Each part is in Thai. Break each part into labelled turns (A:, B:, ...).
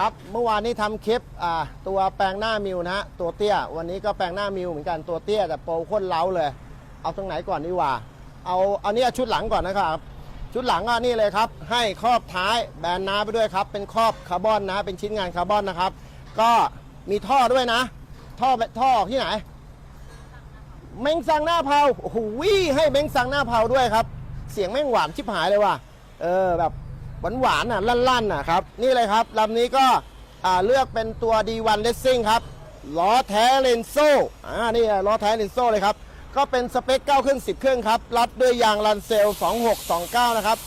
A: ครับเมื่อวานนี้ทำคลิปตัวแปลงหน้ามิวนะฮะตัวเตี้ย วันนี้ก็แปลงหน้ามิวเหมือนกันตัวเตี้ยแต่โปรโค้นเล้าเลย เอาตรงไหนก่อนดีกว่า เอาเอาเนี่ยชุดหลังก่อนนะครับ ชุดหลังก็นี่เลยครับ ให้ครอบท้ายแบนน้าไปด้วยครับ เป็นครอบคาร์บอนนะเป็นชิ้นงานคาร์บอนนะครับ ก็มีท่อด้วยนะ ท่อท่อที่ไหนเม้งสังหน้าเผาโอ้โหให้เม้งสังหน้าเผาด้วยครับ เสียงแม่งหวานชิบหายเลยว่ะเออแบบ หวานหวานๆอะลั่นๆอะครับ นี่เลยครับลำนี้ก็อ่าเลือกเป็นตัว D1 Racing ครับล้อแท้เลนโซ่อ่านี่ล้อแท้เลนโซ่เลยครับ ก็เป็นสเปค9เครื่อง10 เครื่องครับ รัดด้วยยางรันเซล 2629 นะครับ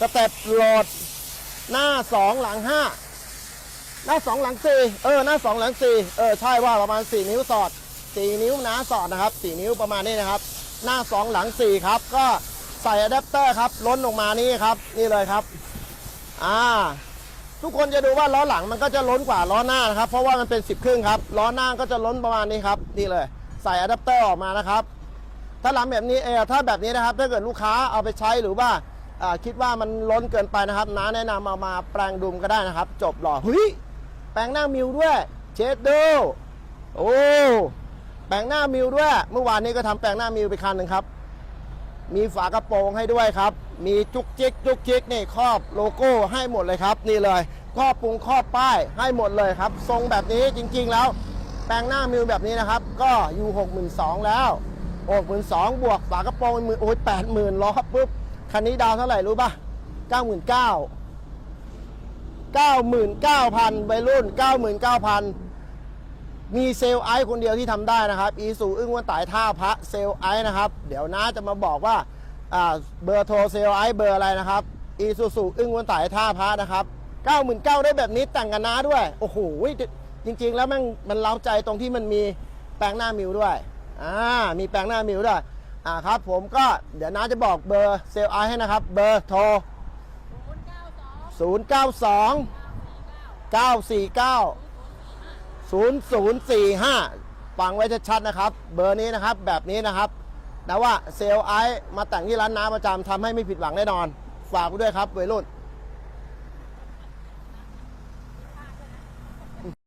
A: สเต็ปโหลดหน้า 2 หลัง 5 หน้า 2 หลัง 4 เออ หน้า 2 หลัง 4 เออ ใช่ว่าประมาณ 4 นิ้วสอด 4 นิ้วนะสอดนะครับ 4 นิ้วประมาณนี้นะครับ หน้า 2 หลัง 4 ครับ ก็ใส่อะแดปเตอร์ครับล้นออกมานี่ครับ นี่เลยครับ อ่า ทุกคนจะดูว่าล้อหลังมันก็จะล้นกว่าล้อหน้านะครับ เพราะว่ามันเป็น 10 ครึ่งครับ ล้อหน้าก็จะล้นประมาณนี้ครับ นี่เลย ใส่อะแดปเตอร์ออกมานะครับ ถ้าหลำแบบนี้เออถ้าแบบนี้นะครับ ถ้าเกิดลูกค้าเอาไปใช้หรือว่าคิดว่ามันล้นเกินไปนะครับน้าแนะนำเอามาแปลงดุมก็ได้นะครับ จบหล่อเฮ้ยแปลงหน้ามิวด้วย เชดโดโอ้แปลงหน้ามิวด้วย เมื่อวานนี้ก็ทำแปลงหน้ามิวไปคันหนึ่งครับ มีฝากระโปรงให้ด้วยครับ มีจุกจิกจุกจิกนี่ครอบโลโก้ให้หมดเลยครับ นี่เลยครอบปรุงครอบป้ายให้หมดเลยครับ ทรงแบบนี้จริงๆแล้ว แปลงหน้ามิวแบบนี้นะครับ ก็อยู่ 62,000แล้ว62,000บวกฝากระโปรงหมื่นโอ้ย80,000ล้อปุ๊บคันนี้ดาวเท่าไหร่รู้ป่ะ99,000 99,000วัยรุ่น 99,000 มีเซลไอคนเดียวที่ทำได้นะครับ อีสูอึ้งวันตายท่าพระเซลไอนะครับ เดี๋ยวน้าจะมาบอกว่าเบอร์โทรเซลไอเบอร์อะไรนะครับอีซูซูอึ้งวันตายท่าพระนะครับ99,000ได้แบบนี้แต่งกันน้าด้วย โอ้โหจริง ๆ แล้วมันมันเล้าใจตรงที่มันมีแปลงหน้ามิวด้วยอ่ามีแปลงหน้ามิวด้วยอ่าครับ ผมก็เดี๋ยวน้าจะบอกเบอร์เซลไอให้นะครับเบอร์โทร092 949 0045 ฟังไว้ชัดๆนะครับ เบอร์นี้นะครับแบบนี้นะครับนะว่าเซลไอมาแต่งที่ร้านน้ำประจำทำให้ไม่ผิดหวังแน่นอน ฝากไว้ด้วยครับวัยรุ่น